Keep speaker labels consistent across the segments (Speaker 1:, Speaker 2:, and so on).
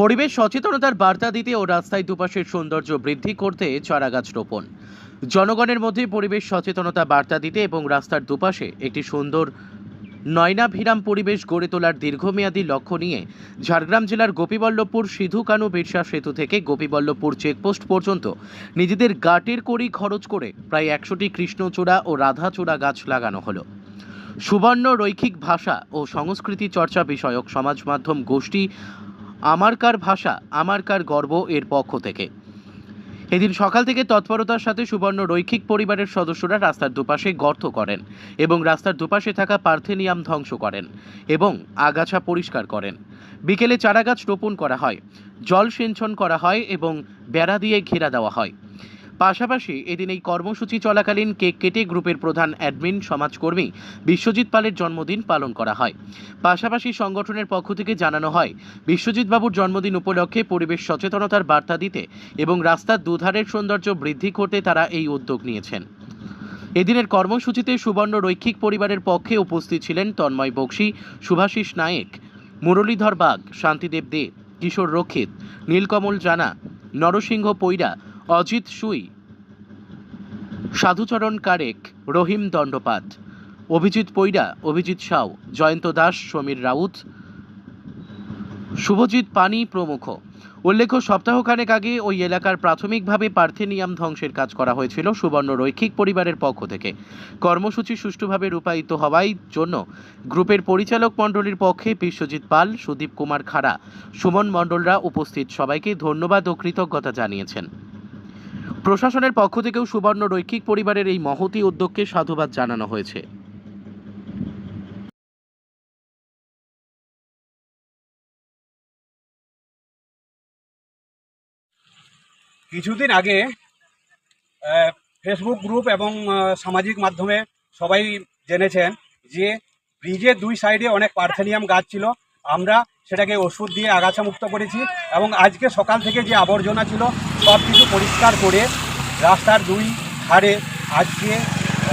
Speaker 1: পরিবেশ সচেতনতার বার্তা দিতে ও রাস্তায় দুপাশের সৌন্দর্য বৃদ্ধি করতে চারাগাছ রোপণ। জনগণের মধ্যে পরিবেশ সচেতনতা বার্তা দিতে এবং রাস্তার দুপাশে একটি সুন্দর নয়নাভিরাম পরিবেশ গড়ে তোলার দীর্ঘমেয়াদী লক্ষ্য নিয়ে ঝাড়গ্রাম জেলার গোপীবল্লভপুর সিধু কানু বিরসা সেতু থেকে গোপীবল্লভপুর চেকপোস্ট পর্যন্ত নিজেদের গাটের কড়ি খরচ করে প্রায় একশোটি কৃষ্ণচূড়া ও রাধাচূড়া গাছ লাগানো হলো। সুবর্ণ রৈখিক ভাষা ও সংস্কৃতি চর্চা বিষয়ক সমাজ মাধ্যম গোষ্ঠী আমারকার ভাষা আমারকার গর্ব এর পক্ষ থেকে। এদিন সকাল থেকে তৎপরতার সাথে সুবর্ণ রৈখিক পরিবারের সদস্যরা রাস্তার দুপাশে গর্ত করেন এবং রাস্তার দুপাশে থাকা পার্থেনিয়াম ধ্বংস করেন এবং আগাছা পরিষ্কার করেন। বিকেলে চারাগাছ রোপণ করা হয়, জল সিঞ্চন করা হয় এবং বেড়া দিয়ে ঘেরা দেওয়া হয়। পাশাপাশি এদিন এই কর্মসূচি চলাকালীন কেক কেটে গ্রুপের প্রধান অ্যাডমিন সমাজকর্মী বিশ্বজিৎ পালের জন্মদিন পালন করা হয়। পাশাপাশি সংগঠনের পক্ষ থেকে জানানো হয় বিশ্বজিৎ বাবুর জন্মদিন উপলক্ষে পরিবেশ সচেতনতার বার্তা দিতে এবং রাস্তার দুধারের সৌন্দর্য বৃদ্ধি করতে তারা এই উদ্যোগ নিয়েছেন। এদিনের কর্মসূচিতে সুবর্ণ রৈখিক পরিবারের পক্ষে উপস্থিত ছিলেন তন্ময় বক্সি, সুভাষিস নায়েক, মুরলীধর বাগ, শান্তিদেব দে, কিশোর রক্ষিত, নীলকমল জানা, নরসিংহ পৈরা অজিত সুই। সাধুচরণ কারেক, রহিম দণ্ডপাত। অভিজিৎ পৈরা অভিজিৎ সাউ, জয়ন্ত দাস, সমীর রাউত। শুভজিৎ পানি প্রমুখ। উল্লেখ্য, সপ্তাহখানেক আগে ওই এলাকার প্রাথমিকভাবে পার্থেনিয়াম ধ্বংসের কাজ করা হয়েছিল সুবর্ণ রৈখিক পরিবারের পক্ষ থেকে। কর্মসূচি সুষ্ঠুভাবে রূপায়িত হওয়ার জন্য গ্রুপের পরিচালক মণ্ডলীর পক্ষে বিশ্বজিৎ পাল, সুদীপ কুমার খাড়া, সুমন মণ্ডলরা উপস্থিত। সবাইকে ধন্যবাদ ও কৃতজ্ঞতা জানিয়েছেন। প্রশাসনের পক্ষ থেকেও সুবর্ণ রৈখিক পরিবারের এই মহতি উদ্যোগকে সাধুবাদ জানানো হয়েছে।
Speaker 2: কিছুদিন আগে ফেসবুক গ্রুপ এবং সামাজিক মাধ্যমে সবাই জেনেছেন যে ব্রিজের দুই সাইডে অনেক পার্থেনিয়াম গাছ ছিল। আমরা সেটাকে ওষুধ দিয়ে আগাছা মুক্ত করেছি এবং আজকে সকাল থেকে যে আবর্জনা ছিল সব কিছু পরিষ্কার করে রাস্তার দুই ধারে আজকে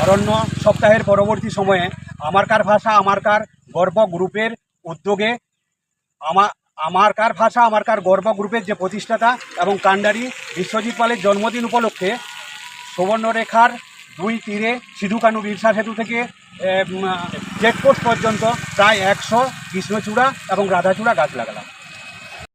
Speaker 2: অরণ্য সপ্তাহের পরবর্তী সময়ে আমারকার ভাষা আমারকার গর্ব গ্রুপের উদ্যোগে আমার আমারকার ভাষা আমারকার গর্ব গ্রুপের যে প্রতিষ্ঠাতা এবং কাণ্ডারি বিশ্বজিৎ পালের জন্মদিন উপলক্ষে সুবর্ণরেখার দুই তীরে সিধু কানু বিরসা সেতু থেকে চেকপোস্ট পর্যন্ত প্রায় একশো কৃষ্ণচূড়া এবং রাধাচূড়া গাছ লাগালাম।